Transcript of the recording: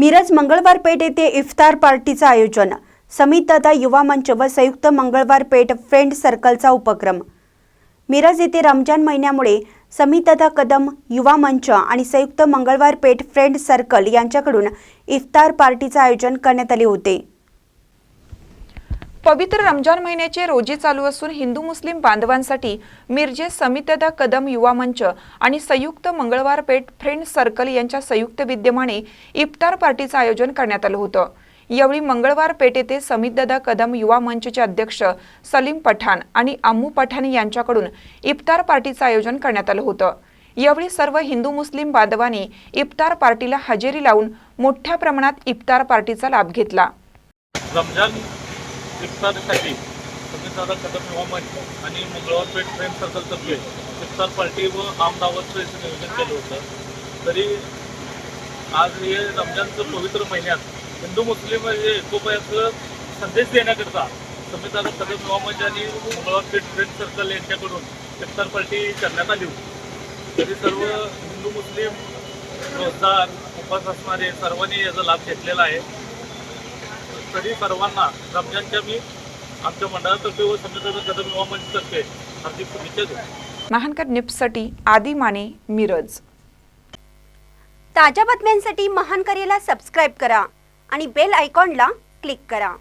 मिरज मंगळवार पेठ येथे इफ्तार पार्टीचं आयोजन. समित दादा युवा मंच व संयुक्त मंगळवार पेठ फ्रेंड सर्कलचा उपक्रम. मिरज येथे रमजान महिन्यामुळे समितदा कदम युवा मंच आणि संयुक्त मंगळवार पेठ फ्रेंड सर्कल यांच्याकडून इफ्तार पार्टीचं आयोजन करण्यात आले होते. पवित्र रमजान महिन्याचे रोजे चालू असून हिंदू मुस्लिम बांधवांसाठी मिरजे समितदा कदम युवा मंच आणि संयुक्त मंगळवार पेठ फ्रेंड सर्कल यांच्या संयुक्त विद्यमाने इफ्तार पार्टीचं आयोजन करण्यात आलं होतं. यावेळी मंगळवार पेठ येथे समितदादा कदम युवा मंचचे अध्यक्ष सलीम पठाण आणि अम्मू पठाण यांच्याकडून इफ्तार पार्टीचं आयोजन करण्यात आलं होतं. यावेळी सर्व हिंदू मुस्लिम बांधवांनी इफ्तार पार्टीला हजेरी लावून मोठ्या प्रमाणात इफ्तार पार्टीचा लाभ घेतला. रमजान इफ्तारसाठी समितारा कदम युवा मंच आणि मंगळवार पेठ फ्रेंड सर्कलतर्फे इफ्तार पार्टी व आम याचं नियोजन केलं होतं. तरी आज हे रमजानचं पवित्र महिन्यात हिंदू मुस्लिम हे एकोपायाचं संदेश देण्याकरता समितारा कदम युवा मंच आणि मंगळवार पेठ फ्रेंड सर्कल यांच्याकडून इफ्तार पार्टी करण्यात आली होती. तरी सर्व हिंदू मुस्लिम रोजदार उपास असणारे सर्वांनी याचा लाभ घेतलेला आहे. तरी सर्वांना रमजानच्या मी आमच्या मंडळातर्फे व समितीचा कदम युवा मंचतर्फे हार्दिक शुभेच्छा देतो. महानकर निप्ससाठी आदी माने मिरज. ताज्या बातम्यांसाठी महान करेला सबस्क्राईब करा आणि बेल आयकॉनला क्लिक करा.